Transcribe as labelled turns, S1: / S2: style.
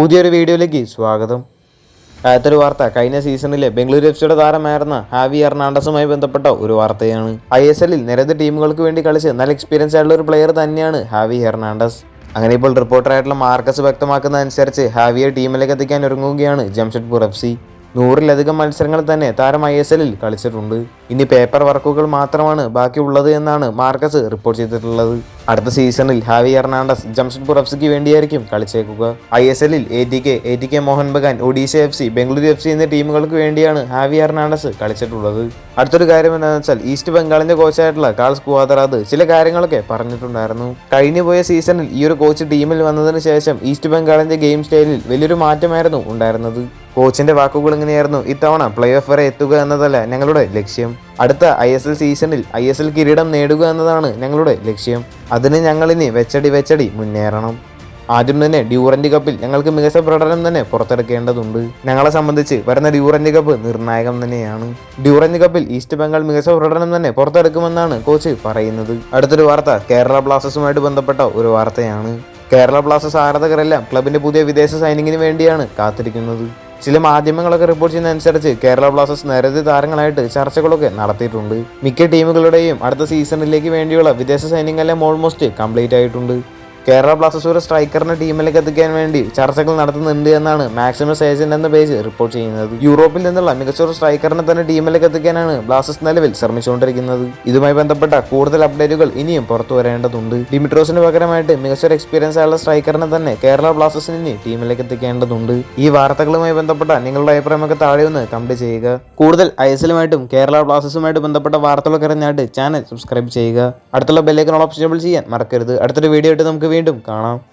S1: പുതിയൊരു വീഡിയോയിലേക്ക് സ്വാഗതം. ആദ്യത്തെ വാർത്ത. കഴിഞ്ഞ സീസണിലെ ബംഗളൂരു എഫ് സിയുടെ താരമായിരുന്ന ഹാവി എർണാണ്ടസുമായി ബന്ധപ്പെട്ട ഒരു വാർത്തയാണ്. ഐ എസ് എല്ലിൽ നിരവധി ടീമുകൾക്ക് വേണ്ടി കളിച്ച് നല്ല എക്സ്പീരിയൻസ് ആയിട്ടുള്ള ഒരു പ്ലെയർ തന്നെയാണ് ഹാവി ഹെർണാണ്ടസ് അങ്ങനെ ഇപ്പോൾ റിപ്പോർട്ടറായിട്ടുള്ള മാർക്കസ് വ്യക്തമാക്കുന്നതനുസരിച്ച് ഹാവിയെ ടീമിലേക്ക് എത്തിക്കാൻ ഒരുങ്ങുകയാണ് ജംഷഡ്പൂർ എഫ് സി. നൂറിലധികം മത്സരങ്ങൾ തന്നെ താരം ഐ എസ് എല്ലിൽ കളിച്ചിട്ടുണ്ട്. ഇനി പേപ്പർ വർക്കുകൾ മാത്രമാണ് ബാക്കിയുള്ളത് എന്നാണ് മാർക്കസ് റിപ്പോർട്ട് ചെയ്തിട്ടുള്ളത്. അടുത്ത സീസണിൽ ഹാവി എർണാണ്ടസ് ജംഷഡ്പൂർ എഫ് സിക്ക് വേണ്ടിയായിരിക്കും കളിച്ചേക്കുക. ഐ എസ് എല്ലിൽ A T K A T K Mohun Bagan Odisha F C Bengaluru F C എന്നീ ടീമുകൾക്ക് വേണ്ടിയാണ് ഹാവി എർണാണ്ടസ് കളിച്ചിട്ടുള്ളത്. അടുത്തൊരു കാര്യം എന്താണെന്ന് വെച്ചാൽ ഈസ്റ്റ് ബംഗാളിന്റെ കോച്ചായിട്ടുള്ള കാൾസ് കുവാദറാദ് ചില കാര്യങ്ങളൊക്കെ പറഞ്ഞിട്ടുണ്ടായിരുന്നു. കഴിഞ്ഞു പോയ സീസണിൽ ഈ ഒരു കോച്ച് ടീമിൽ വന്നതിന് ശേഷം ഈസ്റ്റ് ബംഗാളിന്റെ ഗെയിം സ്റ്റൈലിൽ വലിയൊരു മാറ്റമായിരുന്നു ഉണ്ടായിരുന്നത്. കോച്ചിന്റെ വാക്കുകൾ ഇങ്ങനെയായിരുന്നു. ഇത്തവണ പ്ലേ ഓഫ് വരെ എത്തുക എന്നതല്ല ഞങ്ങളുടെ ലക്ഷ്യം. അടുത്ത ഐ എസ് എൽ സീസണിൽ ഐ എസ് എൽ കിരീടം നേടുക എന്നതാണ് ഞങ്ങളുടെ ലക്ഷ്യം. അതിന് ഞങ്ങളിനി വെച്ചടി വെച്ചടി മുന്നേറണം. ആദ്യം തന്നെ ഡ്യൂറന്റ് കപ്പിൽ ഞങ്ങൾക്ക് മികച്ച പ്രകടനം തന്നെ പുറത്തെടുക്കേണ്ടതുണ്ട്. ഞങ്ങളെ സംബന്ധിച്ച് വരുന്ന ഡ്യൂറന്റ് കപ്പ് നിർണായകം തന്നെയാണ്. ഡ്യൂറന്റ് കപ്പിൽ ഈസ്റ്റ് ബംഗാൾ മികച്ച പ്രകടനം തന്നെ പുറത്തെടുക്കുമെന്നാണ് കോച്ച് പറയുന്നത്. അടുത്തൊരു വാർത്ത കേരള ബ്ലാസ്റ്റേഴ്സുമായിട്ട് ബന്ധപ്പെട്ട ഒരു വാർത്തയാണ്. കേരള ബ്ലാസ്റ്റേഴ്സ് ആരാധകരെല്ലാം ക്ലബിന്റെ പുതിയ വിദേശ സൈനിങ്ങിന് വേണ്ടിയാണ് കാത്തിരിക്കുന്നത്. ചില മാധ്യമങ്ങളൊക്കെ റിപ്പോർട്ട് ചെയ്യുന്നതനുസരിച്ച് കേരള ബ്ലാസ്റ്റേഴ്സ് നിരവധി താരങ്ങളായിട്ട് ചർച്ചകളൊക്കെ നടത്തിയിട്ടുണ്ട്. മിക്ക ടീമുകളുടെയും അടുത്ത സീസണിലേക്ക് വേണ്ടിയുള്ള വിദേശ സൈനികങ്ങളെല്ലാം ഓൾമോസ്റ്റ് കംപ്ലീറ്റ് ആയിട്ടുണ്ട്. കേരള ബ്ലാസ്റ്റേഴ്സ് ഒരു സ്ട്രൈക്കറിനെ ടീമിലേക്ക് എത്തിക്കാൻ വേണ്ടി ചർച്ചകൾ നടത്തുന്നുണ്ട് എന്നാണ് മാക്സിമസ് ഏജന്റ് എന്ന പേജ് റിപ്പോർട്ട് ചെയ്യുന്നത്. യൂറോപ്പിൽ നിന്നുള്ള മികച്ച ഒരു സ്ട്രൈക്കറിനെ തന്നെ ടീമിലേക്ക് എത്തിക്കാനാണ് ബ്ലാസ്റ്റേഴ്സ് നിലവിൽ ശ്രമിച്ചുകൊണ്ടിരിക്കുന്നത്. ഇതുമായി ബന്ധപ്പെട്ട കൂടുതൽ അപ്ഡേറ്റുകൾ ഇനിയും പുറത്തു വരേണ്ടതുണ്ട്. ഡിമിട്രോസിന് പകരമായിട്ട് മികച്ച ഒരു എക്സ്പീരിയൻസ് ആയുള്ള സ്ട്രൈക്കറിനെ തന്നെ കേരള ബ്ലാസ്റ്റേഴ്സിന് ടീമിലേക്ക് എത്തിക്കേണ്ടതുണ്ട്. ഈ വാർത്തകളുമായി ബന്ധപ്പെട്ട നിങ്ങളുടെ അഭിപ്രായമൊക്കെ താഴെ ഒന്ന് കമന്റ് ചെയ്യുക. കൂടുതൽ ഐ കേരള ബ്ലാസ്റ്റേഴ്സുമായിട്ട് ബന്ധപ്പെട്ട വാർത്തകളൊക്കെ അറിഞ്ഞായിട്ട് ചാനൽ സബ്സ്ക്രൈബ് ചെയ്യുക. അടുത്തുള്ള ബെല്ലേക്കൻ ഓപ്ഷൻ ചെയ്യാൻ മറക്കരുത്. അടുത്തൊരു വീഡിയോ ആയിട്ട് നമുക്ക് വീണ്ടും കാണാം.